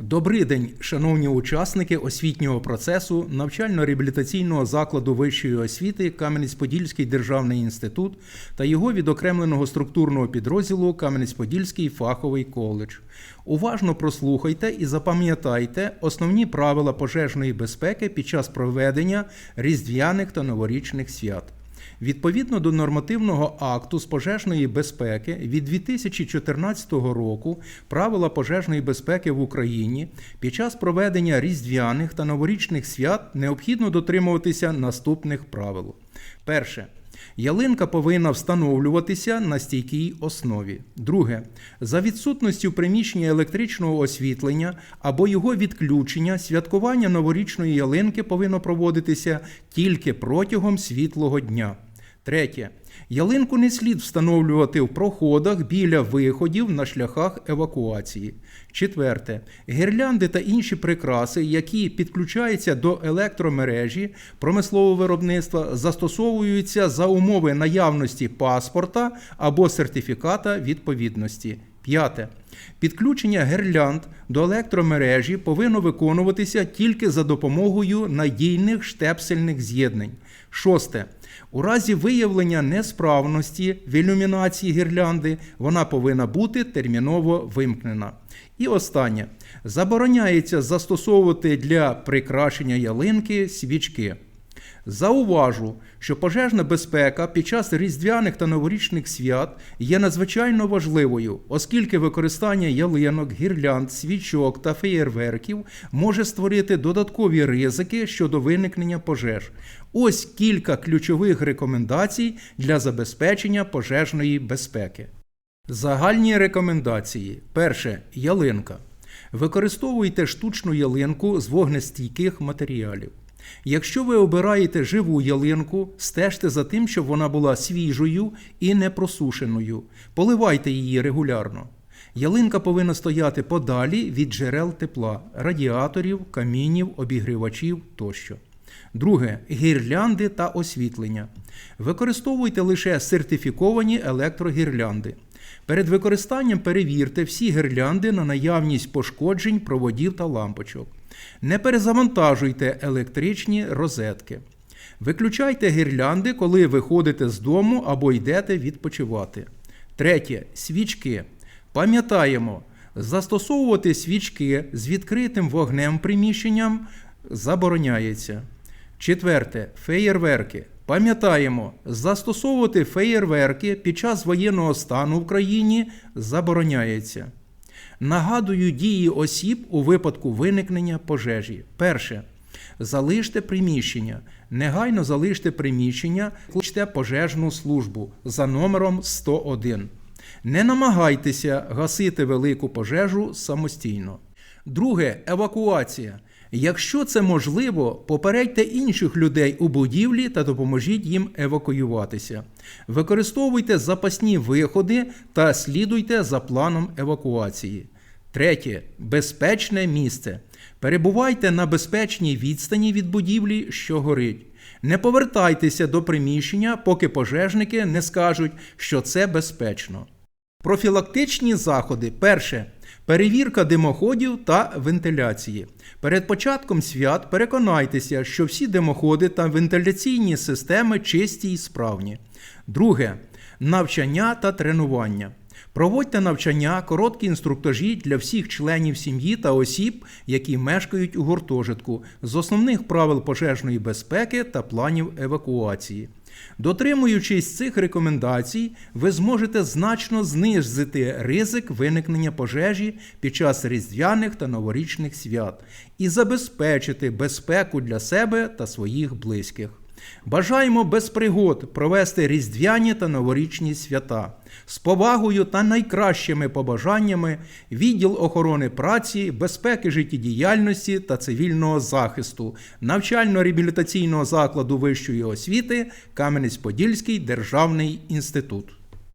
Добрий день, шановні учасники освітнього процесу навчально-реабілітаційного закладу вищої освіти Кам'янець-Подільський державний інститут та його відокремленого структурного підрозділу Кам'янець-Подільський фаховий коледж. Уважно прослухайте і запам'ятайте основні правила пожежної безпеки під час проведення різдвяних та новорічних свят. Відповідно до нормативного акту з пожежної безпеки від 2014 року правила пожежної безпеки в Україні під час проведення різдвяних та новорічних свят необхідно дотримуватися наступних правил. Перше. Ялинка повинна встановлюватися на стійкій основі. Друге. За відсутністю приміщення електричного освітлення або його відключення, святкування новорічної ялинки повинно проводитися тільки протягом світлого дня. Третє. Ялинку не слід встановлювати в проходах біля виходів на шляхах евакуації. Четверте. Гірлянди та інші прикраси, які підключаються до електромережі промислового виробництва, застосовуються за умови наявності паспорта або сертифіката відповідності. П'яте. Підключення гірлянд до електромережі повинно виконуватися тільки за допомогою надійних штепсельних з'єднань. Шосте. У разі виявлення несправності в ілюмінації гірлянди вона повинна бути терміново вимкнена. І останнє. Забороняється застосовувати для прикрашення ялинки свічки. Зауважу, що пожежна безпека під час різдвяних та новорічних свят є надзвичайно важливою, оскільки використання ялинок, гірлянд, свічок та феєрверків може створити додаткові ризики щодо виникнення пожеж. Ось кілька ключових рекомендацій для забезпечення пожежної безпеки. Загальні рекомендації: перше ялинка. Використовуйте штучну ялинку з вогнестійких матеріалів. Якщо ви обираєте живу ялинку, стежте за тим, щоб вона була свіжою і не просушеною. Поливайте її регулярно. Ялинка повинна стояти подалі від джерел тепла, радіаторів, камінів, обігрівачів тощо. Друге гірлянди та освітлення. Використовуйте лише сертифіковані електрогірлянди. Перед використанням перевірте всі гірлянди на наявність пошкоджень проводів та лампочок. Не перезавантажуйте електричні розетки. Виключайте гірлянди, коли виходите з дому або йдете відпочивати. Третє. Свічки. Пам'ятаємо, застосовувати свічки з відкритим вогнем приміщенням забороняється. Четверте. Феєрверки. Пам'ятаємо, застосовувати феєрверки під час воєнного стану в країні забороняється. Нагадую дії осіб у випадку виникнення пожежі. Перше. Залиште приміщення. Негайно залиште приміщення, кличте пожежну службу за номером 101. Не намагайтеся гасити велику пожежу самостійно. Друге евакуація. Якщо це можливо, попередьте інших людей у будівлі та допоможіть їм евакуюватися. Використовуйте запасні виходи та слідуйте за планом евакуації. Третє безпечне місце. Перебувайте на безпечній відстані від будівлі, що горить. Не повертайтеся до приміщення, поки пожежники не скажуть, що це безпечно. Профілактичні заходи. Перше. Перевірка димоходів та вентиляції. Перед початком свят переконайтеся, що всі димоходи та вентиляційні системи чисті і справні. Друге. Навчання та тренування. Проводьте навчання, короткі інструктажі для всіх членів сім'ї та осіб, які мешкають у гуртожитку, з основних правил пожежної безпеки та планів евакуації. Дотримуючись цих рекомендацій, ви зможете значно знизити ризик виникнення пожежі під час різдвяних та новорічних свят і забезпечити безпеку для себе та своїх близьких. Бажаємо без пригод провести різдвяні та новорічні свята з повагою та найкращими побажаннями відділ охорони праці, безпеки життєдіяльності та цивільного захисту навчально-реабілітаційного закладу вищої освіти Кам'янець-Подільський державний інститут.